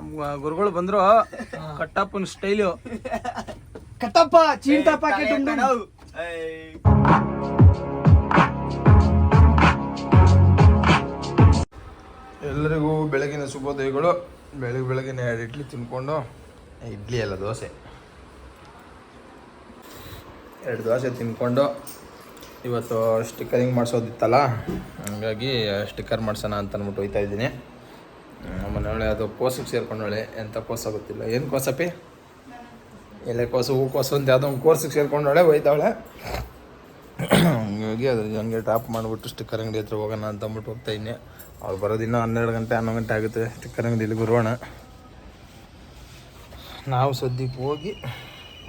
ನಮ್ಮ ಗುರುಗಳು ಬಂದ್ರು ಕಟ್ಟಪ್ಪನ ಸ್ಟೈಲು ಕಟ್ಟಪ್ಪ ಚೀಂಟ ಪ್ಯಾಕೆಟ್ ಉಂಡು. ಎಲ್ಲರಿಗೂ ಬೆಳಗಿನ ಶುಭೋದಯಗಳು. ಬೆಳಗ್ಗೆ ಬೆಳಗಿನ ಎರಡು ಇಡ್ಲಿ ತಿನ್ಕೊಂಡು ಇಡ್ಲಿ ಅಲ್ಲ ದೋಸೆ. ಎರಡು ದೋಸೆ ತಿನ್ಕೊಂಡು ಇವತ್ತು ಸ್ಟಿಕ್ಕರಿಂಗ್ ಮಾಡಿಸೋದಿತ್ತಲ್ಲ? ಹಂಗಾಗಿ ಸ್ಟಿಕ್ಕರ್ ಮಾಡ್ಸೋಣ ಅಂತ ಅಂದ್ಬಿಟ್ಟು ಹೋಯ್ತಾ ಇದ್ದೀನಿ. ಮನೆಯೊಳೆ ಅದು ಕೋಸಿಗೆ ಸೇರ್ಕೊಂಡವಳೆ, ಎಂಥ ಕೋಸ ಗೊತ್ತಿಲ್ಲ. ಏನು ಕೋಸಪ್ಪಿ ಎಲೆ ಕೋಸು, ಹೂ ಕೋಸು ಅಂತ ಯಾವುದೋ ಒಂದು ಕೋರ್ಸಿಗೆ ಸೇರ್ಕೊಂಡವಳೆ, ಹೋಯ್ತಾವಳೆ. ಹಂಗಾಗಿ ಅದು ಹಂಗೆ ಟಾಪ್ ಮಾಡಿಬಿಟ್ಟು ಸ್ಟಿಕ್ಕರ್ ಅಂಗಡಿ ಹತ್ರ ಹೋಗೋಣ ಅಂತ ಅಂದ್ಬಿಟ್ಟು ಹೋಗ್ತಾ ಇದ್ದೀನಿ ಅವ್ರು ಬರೋದಿನ್ನ ಹನ್ನೆರಡು ಗಂಟೆ, ಹನ್ನೊಂದು ಗಂಟೆ ಆಗುತ್ತೆ ಸ್ಟಿಕ್ಕರ್ ಅಂಗಡಿಯಲ್ಲಿ ಬರೋಣ ನಾವು ಸದ್ಯಕ್ಕೆ ಹೋಗಿ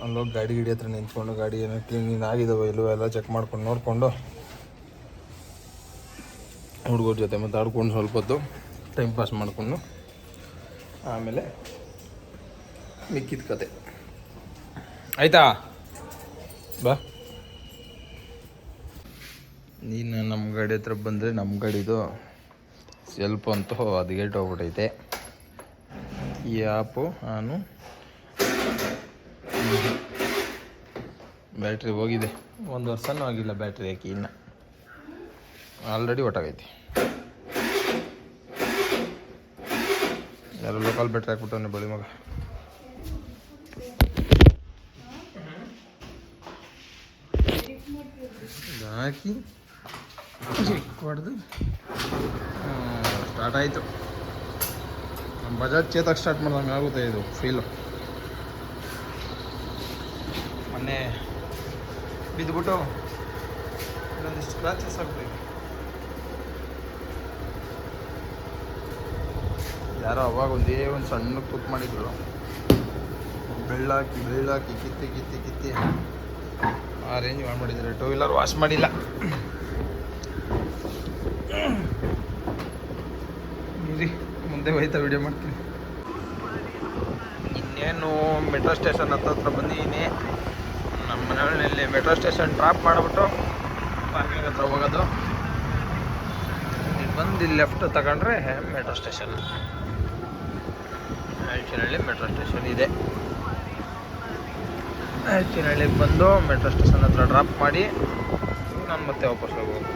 ಅಲ್ಲೋಗಿ ಗಾಡಿ ಗಿಡಿ ಹತ್ರ ನಿಂತ್ಕೊಂಡು ಗಾಡಿ ಏನೋ ಕ್ಲೀನಿಂಗ್ ಆಗಿದಾವೆ ಇಲ್ಲವೋ ಎಲ್ಲ ಚೆಕ್ ಮಾಡ್ಕೊಂಡು ನೋಡಿಕೊಂಡು ಹುಡುಗರ ಜೊತೆ ಮಾತಾಡ್ಕೊಂಡು ಸ್ವಲ್ಪ ಹೊತ್ತು ಟೈಮ್ ಪಾಸ್ ಮಾಡಿಕೊಂಡು ಆಮೇಲೆ ಮಿಕ್ಕಿದ ಕತೆ. ಆಯ್ತಾ? ಬಾ. ನೀನು ನಮ್ಮ ಗಾಡಿ ಹತ್ರ ಬಂದರೆ ನಮ್ಮ ಗಾಡಿದು ಸ್ವಲ್ಪ ಅಂತೂ ಗೇಟ್ ಹೋಗ್ಬಿಟ್ಟೈತೆ ಈ ಆ್ಯಪು ನಾನು ಬ್ಯಾಟ್ರಿ ಹೋಗಿದೆ. ಒಂದು ವರ್ಷನೂ ಆಗಿಲ್ಲ ಬ್ಯಾಟ್ರಿ ಹಾಕಿ ಇನ್ನು. ಆಲ್ರೆಡಿ ಒಟ್ಟಾಗೈತಿ. ಯಾರು ಲೋಕಲ್ ಬೆಟ್ರ್ ಹಾಕ್ಬಿಟ್ಟವನೆ ಬಳಿ ಮಗ. ಹಾಕಿ ಹೊಡೆದು ಸ್ಟಾರ್ಟ್ ಆಯಿತು. ನಮ್ಮ ಬಜಾಜ್ ಚೇತಕ್ಕೆ ಸ್ಟಾರ್ಟ್ ಮಾಡ್ದಂಗೆ ಆಗುತ್ತೆ ಇದು ಫೀಲು ಮೊನ್ನೆ ಬಿದ್ದುಬಿಟ್ಟು ಇನ್ನೊಂದಿಷ್ಟು ಸ್ಕ್ರಾಚಸ್ ಆಗ್ಬಿಟ್ಟಿದೆ ಯಾರೋ ಅವಾಗ ಒಂದೇ ಒಂದು ಸಣ್ಣ ತುಕ್ ಮಾಡಿದ್ರು. ಬೆಳ್ಳಾಕಿ ಬೆಳ್ಳಾಕಿ, ಕಿತ್ತಿ ಕಿತ್ತಿ ಕಿತ್ತಿ. ಆ ರೇಂಜ್ ಮಾಡಿದ್ದಾರೆ ಟೂ ವೀಲರ್ ವಾಶ್ ಮಾಡಿಲ್ಲ. ಇರಿ, ಮುಂದೆ ಹೋಯ್ತಾ ವಿಡಿಯೋ ಮಾಡ್ತೀನಿ. ಇನ್ನೇನು ಮೆಟ್ರೋ ಸ್ಟೇಷನ್ ಹತ್ರ ಬಂದಿದ್ದೀನಿ ನಮ್ಮ ಮನೆಯಲ್ಲಿ ಮೆಟ್ರೋ ಸ್ಟೇಷನ್ ಡ್ರಾಪ್ ಮಾಡಿಬಿಟ್ಟು ಪಾರ್ಕಿಂಗ್ ಹತ್ರ ಹೋಗೋದು. ಇಲ್ಲಿ ಬಂದು ಇಲ್ಲಿ ಲೆಫ್ಟ್ ತಗೊಂಡ್ರೆ metro station Halchinahalli metro station ಇದೆ. ಹಳ್ಚಿನಹಳ್ಳಿಗೆ ಬಂದು ಮೆಟ್ರೋ ಸ್ಟೇಷನ್ ಹತ್ರ ಡ್ರಾಪ್ ಮಾಡಿ ನಾನು ಮತ್ತೆ ವಾಪಸ್ ಹೋಗ್ಬೋದು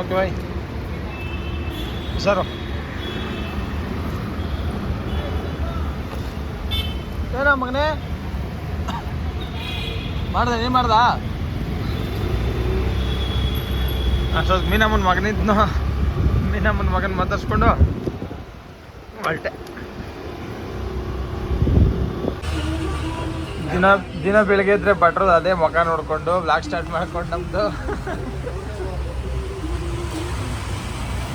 ಓಕೆ ಬಾಯ್ ಸರ್. ಮಗನೇ? ಮಾಡ್ದೆ, ನೀನ್ ಮಾಡ್ದ? ಅಷ್ಟೊತ್ತು ಮೀನಮ್ಮನ ಮಗನಿದ್ನು ಮೀನಮ್ಮನ ಮಗನ ಮಾತಾಡ್ಸ್ಕೊಂಡು ಹೊರಟೆ. ದಿನ ದಿನ ಬೆಳಿಗ್ಗೆ ಇದ್ರೆ ಬಟ್ರದ ಅದೇ ಮಗ ನೋಡ್ಕೊಂಡು ಬ್ಲಾಕ್ ಸ್ಟಾರ್ಟ್ ಮಾಡ್ಕೊಂಡು ನಮ್ದು.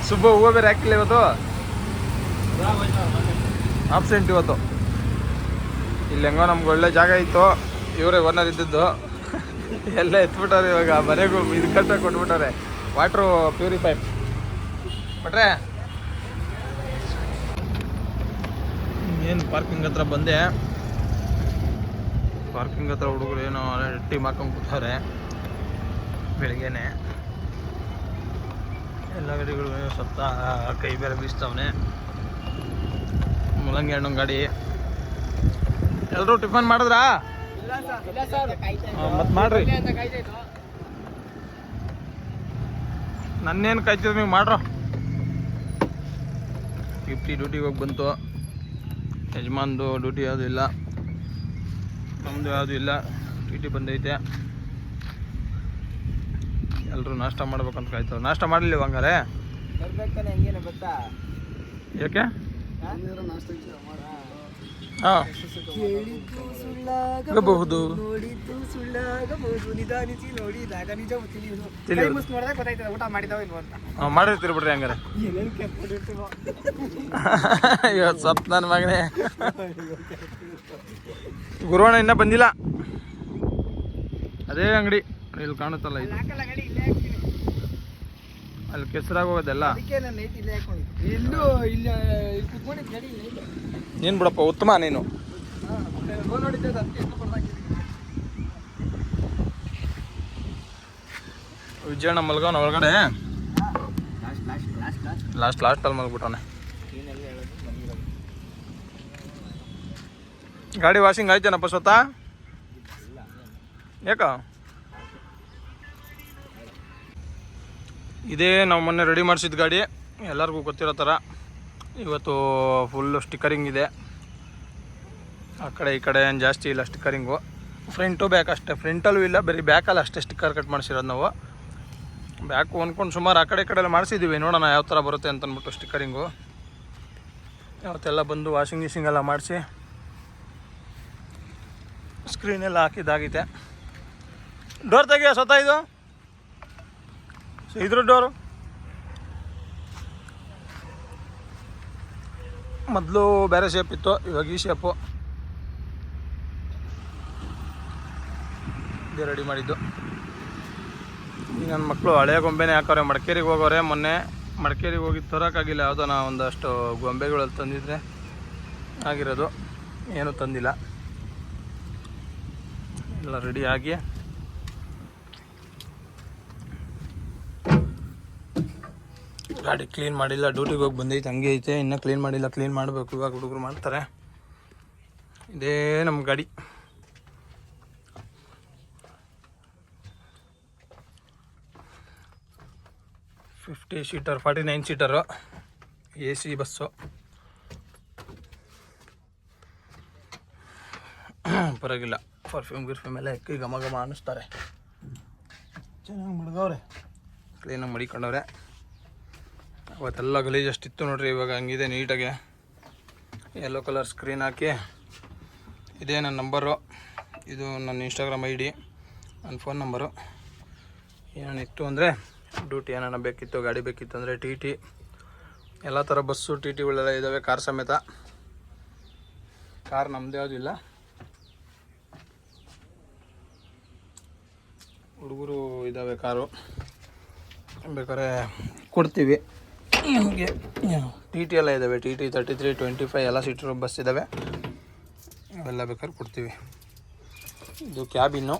ಸುಬ್ಬ ಹೂವು ಬೇರೆ ಹಾಕಿಲ್ಲ ಇವತ್ತು? ಆಬ್ಸೆಂಟ್ ಇವತ್ತು. ಇಲ್ಲಿ ಹೆಂಗೋ ನಮ್ಗೆ ಒಳ್ಳೆ ಜಾಗ ಇತ್ತು. ಇವರೇ ಓನರ್ ಇದ್ದಿದ್ದು. ಎಲ್ಲ ಎತ್ಬಿಟ್ಟಾರೆ ಇವಾಗ ಮನೆಗೂ ಇದು ಕಟ್ಟ ಕೊಟ್ಬಿಟ್ಟಾರೆ ವಾಟ್ರು ಪ್ಯೂರಿಫೈ ಬಟ್ರೆ ಏನು ಪಾರ್ಕಿಂಗ್ ಹತ್ರ ಬಂದೆ. ಪಾರ್ಕಿಂಗ್ ಹತ್ರ ಹುಡುಗರು ಏನೋ ಟೀಮ್ ಹಾಕೊಂಡು ಕೂತಾರೆ ಬೆಳಿಗ್ಗೆನೆ. ಎಲ್ಲ ಗಾಡಿಗಳು ಸತ್ತ, ಕೈ ಬೇರೆ ಬೀಸ್ತವನೆ. ಮುಲಂಗಿ ಹಣ್ಣು ಗಾಡಿ. ಎಲ್ಲರೂ ಟಿಫನ್ ಮಾಡಿದ್ರಾ? ಮತ್ತೆ ಮಾಡ್ರಿ. ನನ್ನೇನು ಕಾಯ್ತಿದ್ ನೀವು ಮಾಡ್ರೋ? ಫಿಫ್ಟಿ ಡ್ಯೂಟಿಗೆ ಹೋಗಿ ಬಂತು. ಯಜಮಾನ್ದು ಡ್ಯೂಟಿ ಯಾವುದೂ ಇಲ್ಲ. ನಮ್ಮದು ಯಾವುದೂ ಇಲ್ಲ. ಟಿ ಟಿ ಬಂದೈತೆ. ಎಲ್ಲರೂ ನಾಷ್ಟ ಮಾಡ್ಬೇಕಂತ ಕಾಯ್ತಾರೆ. ನಾಷ್ಟ ಮಾಡಲಿಲ್ಲ ಹಂಗಾರೆ? ಯಾಕೆ? ಸುಳ್ಳಾಗಬಹುದು. ನೋಡಿದ್ದು ಸುಳ್ಳಾಗಬಹುದು ನಿಧಾನಿಸಿ ನೋಡಿದಾಗ ನಿಜ ತಿಳಿಯುವುದು. ನೋಡಿದಾಗ ಗೊತ್ತಾಯ್ತದೆ ಊಟ ಮಾಡಿದಾವ ಇಲ್ವ ಅಂತ. ಮಾಡಿರ್ತೀರಿ ಬಿಡ್ರಿ ಹಂಗಾರೆ. ಇವತ್ತು ಸಪ್ ನನ್ನ ಮಗನೇ. ಗುರುವಣ್ಣ ಇನ್ನ ಬಂದಿಲ್ಲ. ಅದೇ ಅಂಗಡಿ. ಇಲ್ಲಿ ಕಾಣುತ್ತಲ್ಲ ಇದು ಹಾಕಲ್ಲ ಗಾಡಿ ಇಲ್ಲೇ ಹಾಕ್ತೀನಿ ಅಲ್ಲಿ ಕೆಸರಾಗಿ ಹೋಗೋದೆಲ್ಲ? ಅದಕ್ಕೆ ನಾನು ನೈಟ್ ಇಲ್ಲೇ ನೀನು ಬಿಡಪ್ಪ ಉತ್ತಮ ನೀನು. ವಿಜಯಣ್ಣ ಮಲ್ಗವನ ಒಳಗಡೆ. ಲಾಸ್ಟ್ ಲಾಸ್ಟಲ್ಲಿ ಮಲ್ಗ್ಬಿಟ್ಟವನೆ ಗಾಡಿ ವಾಷಿಂಗ್ ಆಯ್ತೇನಪ್ಪ ಸ್ವತಃ? ಯಾಕ? ಇದೇ ನಾವು ಮೊನ್ನೆ ರೆಡಿ ಮಾಡಿಸಿದ ಗಾಡಿ. ಎಲ್ಲರಿಗೂ ಗೊತ್ತಿರೋ ಥರ ಇವತ್ತು ಫುಲ್ಲು ಸ್ಟಿಕ್ಕರಿಂಗ್ ಇದೆ. ಆ ಕಡೆ ಈ ಕಡೆ ಏನು ಜಾಸ್ತಿ ಇಲ್ಲ ಸ್ಟಿಕ್ಕರಿಂಗು ಫ್ರಂಟು ಬ್ಯಾಕ್ ಅಷ್ಟೇ. ಫ್ರಂಟಲ್ಲೂ ಇಲ್ಲ, ಬರೀ ಬ್ಯಾಕಲ್ಲಿ ಅಷ್ಟೇ ಸ್ಟಿಕ್ಕರ್ ಕಟ್ ಮಾಡಿಸಿರೋದು ನಾವು. ಬ್ಯಾಕು ಅಂದ್ಕೊಂಡು ಸುಮಾರು ಆ ಕಡೆ ಈ ಕಡೆ ಎಲ್ಲ ಮಾಡಿಸಿದ್ದೀವಿ ನೋಡೋಣ ಯಾವ ಥರ ಬರುತ್ತೆ ಅಂತ ಅಂದ್ಬಿಟ್ಟು ಸ್ಟಿಕ್ಕರಿಂಗು ಯಾವತ್ತೆಲ್ಲ ಬಂದು ವಾಷಿಂಗ್ ಗಿಷಿಂಗ್ ಎಲ್ಲ ಮಾಡಿಸಿ. ಸ್ಕ್ರೀನೆಲ್ಲ ಹಾಕಿದ್ದಾಗಿದೆ. ಡೋರ್ ತೆಗಿಯೋ ಸ್ವತಃ ಇದು? ಇದ್ರ ಡೋರು? ಮೊದಲು ಬೇರೆ ಶೇಪ್ ಇತ್ತು, ಇವಾಗ ಈ ಶೇಪು ಇದೇ ರೆಡಿ ಮಾಡಿದ್ದು. ಈಗ ನನ್ನ ಮಕ್ಕಳು ಹಳೆಯ ಗೊಂಬೆನೇ ಹಾಕೋರೆ, ಮಡಿಕೇರಿಗೆ ಹೋಗೋರೆ. ಮೊನ್ನೆ ಮಡಿಕೇರಿಗೆ ಹೋಗಿ ತರೋಕ್ಕಾಗಿಲ್ಲ ಯಾವುದೋ ನಾ ಒಂದಷ್ಟು ಗೊಂಬೆಗಳಲ್ಲಿ ತಂದಿದ್ರೆ ಆಗಿರೋದು. ಏನೂ ತಂದಿಲ್ಲ. ಎಲ್ಲ ರೆಡಿ ಆಗಿ ಗಾಡಿ ಕ್ಲೀನ್ ಮಾಡಿಲ್ಲ ಡ್ಯೂಟಿಗೆ ಹೋಗಿ ಬಂದೈತೆ, ಹಂಗೆ ಐತೆ, ಇನ್ನೂ ಕ್ಲೀನ್ ಮಾಡಿಲ್ಲ ಕ್ಲೀನ್ ಮಾಡಬೇಕು. ಇವಾಗ ಹುಡುಗರು ಮಾಡ್ತಾರೆ. ಇದೇ ನಮ್ಮ ಗಾಡಿ. Fifty seater forty nine seater A C bus ಪರವಾಗಿಲ್ಲ. ಪರ್ಫ್ಯೂಮ್ ಗಿರ್ಫ್ಯೂಮ್ ಎಲ್ಲ ಎಕ್ಕಿ ಘಮ ಘಮ ಅನ್ನಿಸ್ತಾರೆ. ಚೆನ್ನಾಗಿ ಮಡ್ಗವ್ರೆ. ಕ್ಲೀನಾಗಿ ಮಡಿಕೊಂಡವ್ರೆ. ಅವತ್ತೆಲ್ಲ ಗಲೀಜು ಅಷ್ಟಿತ್ತು ನೋಡ್ರಿ, ಇವಾಗ ಹಂಗಿದೆ ನೀಟಾಗೆ. ಯೆಲ್ಲೋ ಕಲರ್ ಸ್ಕ್ರೀನ್ ಹಾಕಿ. ಇದೇ ನನ್ನ ನಂಬರು ಇದು ನನ್ನ ಇನ್ಸ್ಟಾಗ್ರಾಮ್ ಐ ಡಿ ನನ್ನ ಫೋನ್ ನಂಬರು ಏನಿತ್ತು ಅಂದರೆ ಡ್ಯೂಟಿ ಏನಾನ ಬೇಕಿತ್ತು, ಗಾಡಿ ಬೇಕಿತ್ತು ಅಂದರೆ ಟಿ ಟಿ ಎಲ್ಲ ಥರ ಬಸ್ಸು ಟಿ ಟಿಗಳೆಲ್ಲ ಇದ್ದಾವೆ ಕಾರ್ ಸಮೇತ. ಕಾರ್ ನಮ್ಮದೇ ಯಾವುದಿಲ್ಲ ಹುಡುಗರು ಇದ್ದಾವೆ ಕಾರು ಬೇಕಾದ್ರೆ ಕೊಡ್ತೀವಿ. ನಿಮಗೆ ಟಿ ಟಿ ಎಲ್ಲ ಇದ್ದಾವೆ T T thirty three twenty five ಎಲ್ಲ ಸೀಟರ್ ಬಸ್ ಇದ್ದಾವೆ ಅವೆಲ್ಲ ಬೇಕಾದ್ರೆ ಕೊಡ್ತೀವಿ. ಇದು ಕ್ಯಾಬಿನ್ನು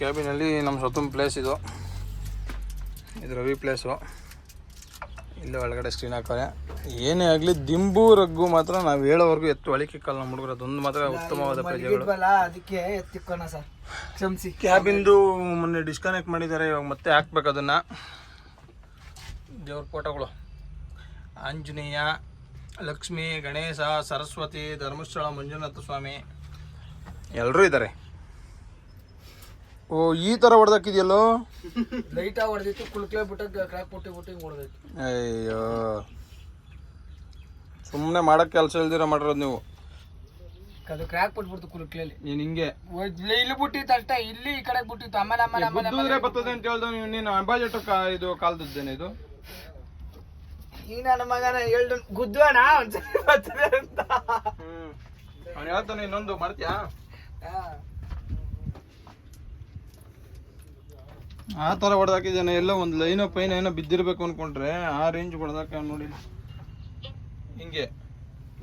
ಕ್ಯಾಬಿನಲ್ಲಿ ನಮ್ಮ ಸ್ವತಂತ್ರ ಪ್ಲೇಸ್ ಇದು. ಇದು ರವಿ ಪ್ಲೇಸು ಇಲ್ಲೇ ಒಳಗಡೆ ಸ್ಕ್ರೀನ್ ಹಾಕೋರೆ ಏನೇ ಆಗಲಿ ದಿಂಬು ರಗ್ಗು ಮಾತ್ರ ನಾವು ಹೇಳೋವರೆಗೂ ಎತ್ತು ಅಳಿಕೆ ಕಾಲ ನಮ್ಮ ಹುಡುಗರು. ಅದೊಂದು ಮಾತ್ರ ಉತ್ತಮವಾದ ಪ್ರಜೆಗಳು ಅದಕ್ಕೆ ಎತ್ತಿಕ್ಕೋಣ ಸರ್. ಕ್ಷಮಿಸಿ. ಕ್ಯಾಬಿಂದು ಮೊನ್ನೆ ಡಿಸ್ಕನೆಕ್ಟ್ ಮಾಡಿದ್ದಾರೆ. ಇವಾಗ ಮತ್ತೆ ಹಾಕ್ಬೇಕು ಅದನ್ನು. ದೇವ್ರ ಫೋಟೋಗಳು. ಆಂಜನೇಯ ಲಕ್ಷ್ಮಿ ಗಣೇಶ ಸರಸ್ವತಿ ಧರ್ಮಸ್ಥಳ ಮಂಜುನಾಥ ಸ್ವಾಮಿ. ಎಲ್ಲರೂ ಇದ್ದಾರೆ ಓ ಈ ಥರ ಹೊಡೆದಾಕಿದೆಯಲ್ಲೋ? ಲೈಟ್ ಹೊಡೆದಿತ್ತು ಕುಳ್ಕಲೆ ಬಿಟ್ಟಾಗ ಕ್ರ್ಯಾಕ್ ಪುಟ್ಟಿ ಪುಟ್ಟಿ ಹೊಡೆದೈತಿ. ಅಯ್ಯೋ. ಸುಮ್ಮನೆ ಮಾಡೋಕ್ಕೆ ಕೆಲಸ ಇಲ್ದಿರ ಮಾಡಿರೋದು ನೀವು. ಅದು ಕ್ರ್ಯಾಕ್ ಬಿಟ್ಬಿಡ್ತು ಕುಳ್ಕಲೆಯಲ್ಲಿ ನೀನು ಹಿಂಗೆ. ಇಲ್ಲಿ ಬಿಟ್ಟಿತ್ತು ಅಷ್ಟೇ ಇಲ್ಲಿ ಈ ಕಡೆ ಬಿಟ್ಟಿತ್ತು. ಆಮೇಲೆ ಆಮೇಲೆ ಬರ್ತದೆ ಅಂತ ಹೇಳ್ದ ನೀನು ಅಂಬಾಜೆಟ್ ಕಾ ಇದು ಕಾಲದ್ದೇನೆ ಇದು? ಈ ನನ್ನ ಮಗನ ಹೇಳ್ದು ಗುದ್ದೋಣ ಒಂದ್ಸರಿ ಬರ್ತದೆ ಅಂತ. ಹ್ಮ್. ಅವ್ನು ಹೇಳ್ತಾನೆ ಇನ್ನೊಂದು ಮಾಡ್ತೀಯಾ ಹಾ. ಆ ತರ ಹೊಡೆದಾಕಿದ್ದಾನೆ ಎಲ್ಲ ಒಂದು ಲೈನ್ ಪೈನ್ ಏನೋ ಬಿದ್ದಿರ್ಬೇಕು ಅನ್ಕೊಂಡ್ರೆ ಆ ರೇಂಜ್ ಹೊಡೆದಾಕ ನೋಡಿ ಹಿಂಗೆ.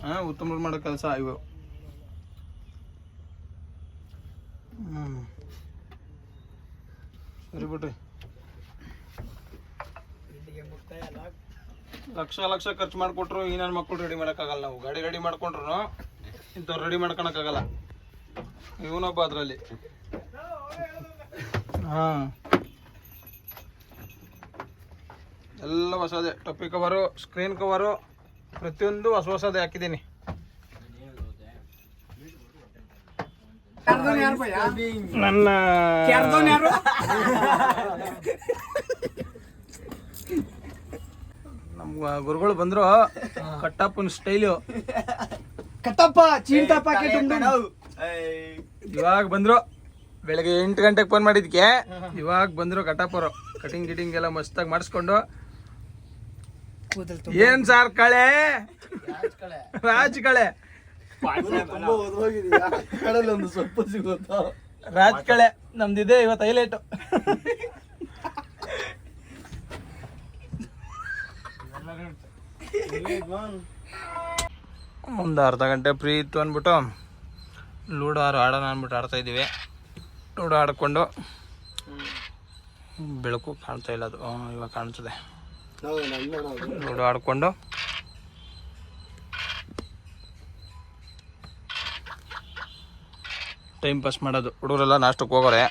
ಹಾ ಉತ್ತಮ ಮಾಡೋ ಕೆಲಸ ಇವು. ಹ್ಮ್. ಸರಿ ಬಿಟ್ರಿ ಇಲ್ಲಿಗೆ ಮುಕ್ತಾಯ ಲಕ್ಷ ಲಕ್ಷ ಖರ್ಚು ಮಾಡಿಕೊಟ್ರು ಈ ನನ್ನ ಮಕ್ಕಳು ರೆಡಿ ಮಾಡೋಕ್ಕಾಗಲ್ಲ ನಾವು. ಗಾಡಿ ರೆಡಿ ಮಾಡ್ಕೊಂಡ್ರು ಇಂಥವ್ರು ರೆಡಿ ಮಾಡ್ಕೊಳಕ್ಕಾಗಲ್ಲ. ಇವನೊಬ್ಬ ಅದರಲ್ಲಿ. ಹಾಂ. ಎಲ್ಲ ಹೊಸದೇ ಟೊಪ್ಪಿ ಕವರು ಸ್ಕ್ರೀನ್ ಕವರು ಪ್ರತಿಯೊಂದು ಹೊಸ ಹೊಸದೇ ಹಾಕಿದ್ದೀನಿ. ನನ್ನ ನಮ್ಮ ಗುರುಗಳು ಬಂದ್ರು ಕಟ್ಟಪ್ಪನ ಸ್ಟೈಲು. ಕಟ್ಟಪ್ಪ ಚೀಂಟ ಪ್ಯಾಕೆಟ್ ಇವಾಗ ಬಂದ್ರು ಬೆಳಗ್ಗೆ ಎಂಟು ಗಂಟೆಗೆ ಫೋನ್ ಮಾಡಿದ್ಕೆ. ಇವಾಗ ಬಂದ್ರು ಕಟ್ಟಪ್ಪರು ಕಟಿಂಗ್ ಗಿಟಿಂಗ್ ಎಲ್ಲ ಮಸ್ತಾಗಿ ಮಾಡಿಸ್ಕೊಂಡು. ಕೂದಲ್ ಏನ್ ಸಾರ್ ಕಳೆ? ರಾಜ್ ಕಳೆ. ಒಂದು ಸ್ವಲ್ಪ ಸಿಗುತ್ತಾ? ರಾಜ್ ಕಳೆ ನಮ್ದಿದೆ ಇವತ್ತು ಹೈಲೈಟು. ಒಂದು ಅರ್ಧ ಗಂಟೆ ಫ್ರೀ ಇತ್ತು ಅಂದ್ಬಿಟ್ಟು ಲೂಡೋ ಆರು ಆಡೋಣ ಅಂದ್ಬಿಟ್ಟು ಆಡ್ತಾ ಇದ್ದೀವಿ. ಲೂಡೋ ಆಡಿಕೊಂಡು ಬೆಳಕು ಕಾಣ್ತಾ ಇಲ್ಲ ಅದು. ಇವಾಗ ಕಾಣ್ತದೆ. ಲೂಡೋ ಆಡಿಕೊಂಡು ಟೈಮ್ ಪಾಸ್ ಮಾಡೋದು. ಹುಡುಗರೆಲ್ಲ ನಾಷ್ಟಕ್ಕೆ ಹೋಗೋರೆ.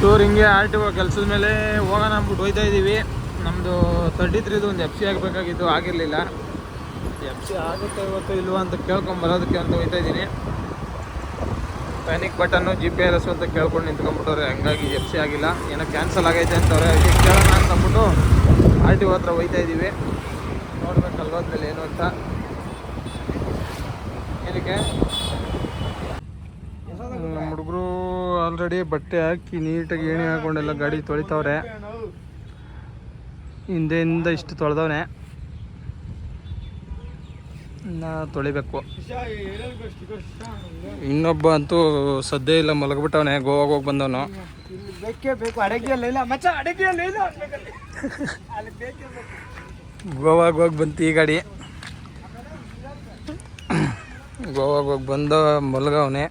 ಚೂರು ಹಿಂಗೆ ಆರ್ ಟಿ ಒ ಕೆಲಸದ ಮೇಲೆ ಹೋಗೋಣ ಅಂದ್ಬಿಟ್ಟು ಹೋಯ್ತಾ ಇದ್ದೀವಿ. ನಮ್ಮದು ತರ್ಟಿ ತ್ರೀದು ಒಂದು ಎಫ್ ಸಿ ಆಗಬೇಕಾಗಿತ್ತು, ಆಗಿರಲಿಲ್ಲ. ಎಫ್ ಸಿ ಆಗುತ್ತೆ ಇವತ್ತು ಇಲ್ವಾ ಅಂತ ಕೇಳ್ಕೊಂಬರೋದಕ್ಕೆ ಅಂತ ಹೋಯ್ತಾ ಇದ್ದೀನಿ. Panic button G P R S ಅಂತ ಕೇಳ್ಕೊಂಡು ನಿಂತ್ಕೊಂಡ್ಬಿಟ್ಟವ್ರೆ, ಹಂಗಾಗಿ ಎಫ್ ಸಿ ಆಗಿಲ್ಲ. ಏನೋ ಕ್ಯಾನ್ಸಲ್ ಆಗೈತೆ ಅಂತವ್ರೆ, ಅದಕ್ಕೆ ಕೇಳೋಣ ಅಂತ ಅಂದ್ಬಿಟ್ಟು ಆರ್ ಟಿ ಹತ್ರ ಹೋಯ್ತಾ ಇದ್ದೀವಿ. ನೋಡ್ಬೇಕು ಏನು ಅಂತ. ಏನಕ್ಕೆ ನಮ್ಮ ಹುಡುಗರು ಆಲ್ರೆಡಿ ಬಟ್ಟೆ ಹಾಕಿ ನೀಟಾಗಿ ಏಣಿ ಹಾಕೊಂಡೆಲ್ಲ ಗಾಡಿ ತೊಳಿತಾವ್ರೆ. ಹಿಂದೆಯಿಂದ ಇಷ್ಟು ತೊಳೆದವನೆ. ಇನ್ನು ತೊಳಿಬೇಕು. ಇನ್ನೊಬ್ಬ ಅಂತೂ ಸದ್ಯ ಇಲ್ಲ ಮಲಗ್ಬಿಟ್ಟವನೆ ಗೋವಾಗ ಹೋಗಿ ಬಂದವನು. ಗೋವಾಗ ಹೋಗಿ ಬಂತು ಈ ಗಾಡಿ. ಗೋವಾಗ ಹೋಗಿ ಬಂದ ಮಲಗವನೆ.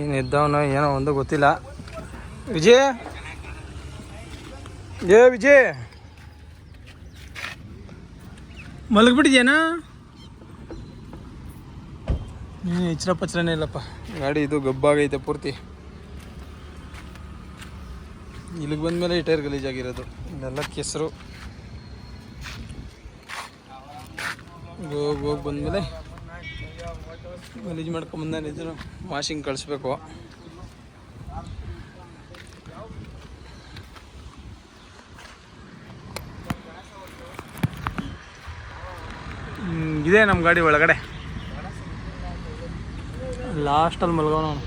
ಏನು ಇದ್ದವನೋ ಏನೋ ಒಂದು ಗೊತ್ತಿಲ್ಲ. ವಿಜಯ್? ಏ ವಿಜಯ್? ಮಲಗ್ಬಿಟ್ಟಿದ್ಯಾನ? ಏನು ಎಚ್ಚರ ಪಚ್ಚರನೇ ಇಲ್ಲಪ್ಪ. ಗಾಡಿ ಇದು ಗಬ್ಬಾಗೈತೆ ಪೂರ್ತಿ. ಇಲ್ಲಿಗೆ ಬಂದಮೇಲೆ ಈ ಟೈರ್ ಗಲೀಜಾಗಿರೋದು. ಇಲ್ಲೆಲ್ಲ ಕೆಸರು. ಹೋಗಿ ಹೋಗಿ ಬಂದಮೇಲೆ ಗಲೀಜು ಮಾಡ್ಕೊಂಬಂದಾನೆ ಇದ್ರು ವಾಷಿಂಗ್ ಕಳಿಸ್ಬೇಕು. ಇದೆ ನಮ್ಮ ಗಾಡಿ ಒಳಗಡೆ. ಲಾಸ್ಟಲ್ಲಿ ಮಲ್ಗೋಣ ಅವನು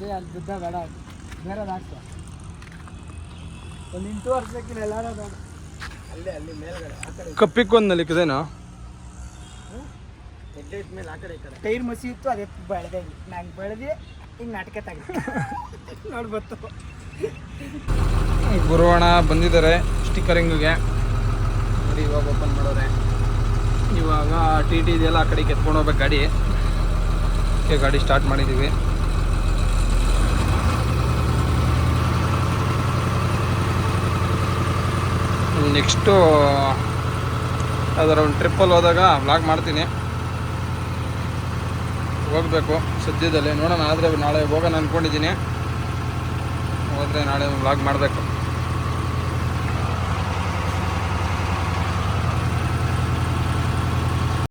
ಅದು ಅಲ್ಲಿ ಬಿದ್ದ ಬೇಡ ಬೇರೆದು ಹಾಕ್ತ ಒಂದು ಇಂಟು ವರ್ಷಕ್ಕಿಲ್ಲ ಎಲ್ಲಾರು ಬೇಡ ಅಲ್ಲೇ ಅಲ್ಲಿ ಮೇಲ್ಗಡೆ ಆ ಕಡೆ ಕಪ್ಪಿಕ್ಕೊಂದು ಇಕ್ಕದೇನೋ ಹೆಡ್ಡೆ ಮೇಲೆ ಆ ಕಡೆ ಈ ಕಡೆ. ಟೈರ್ ಮಸಿ ಇತ್ತು ಅದೇ ಬೆಳೆದೆ. ನಂಗೆ ಬೆಳೆದಿ ಹಿಂಗೆ ನಾಟಕ ತಗ ನೋಡ್ಬತ್ತು ಗುರುವಣ ಬಂದಿದ್ದಾರೆ ಸ್ಟಿಕ್ಕರಿಂಗ್ಗೆ. ನೋಡಿ ಇವಾಗ ಓಪನ್ ಮಾಡೋರೆ. ಇವಾಗ ಟಿ ಟಿ ಇದೆಯಲ್ಲ ಆ ಕಡೆಗೆ ಎತ್ಕೊಂಡು ಹೋಗ್ಬೇಕು ಗಾಡಿ. ಓಕೆ ಗಾಡಿ ಸ್ಟಾರ್ಟ್ ಮಾಡಿದ್ದೀವಿ ನೆಕ್ಸ್ಟು ಯಾವ್ದಾರು ಒಂದು ಟ್ರಿಪ್ಪಲ್ಲಿ ಹೋದಾಗ ವ್ಲಾಗ್ ಮಾಡ್ತೀನಿ. ಹೋಗಬೇಕು, ಸದ್ಯದಲ್ಲೇ. ನೋಡೋಣ, ಆದರೆ ನಾಳೆ ಹೋಗೋಣ ಅಂದ್ಕೊಂಡಿದ್ದೀನಿ ಹೋದರೆ ನಾಳೆ ವ್ಲಾಗ್ ಮಾಡಬೇಕು.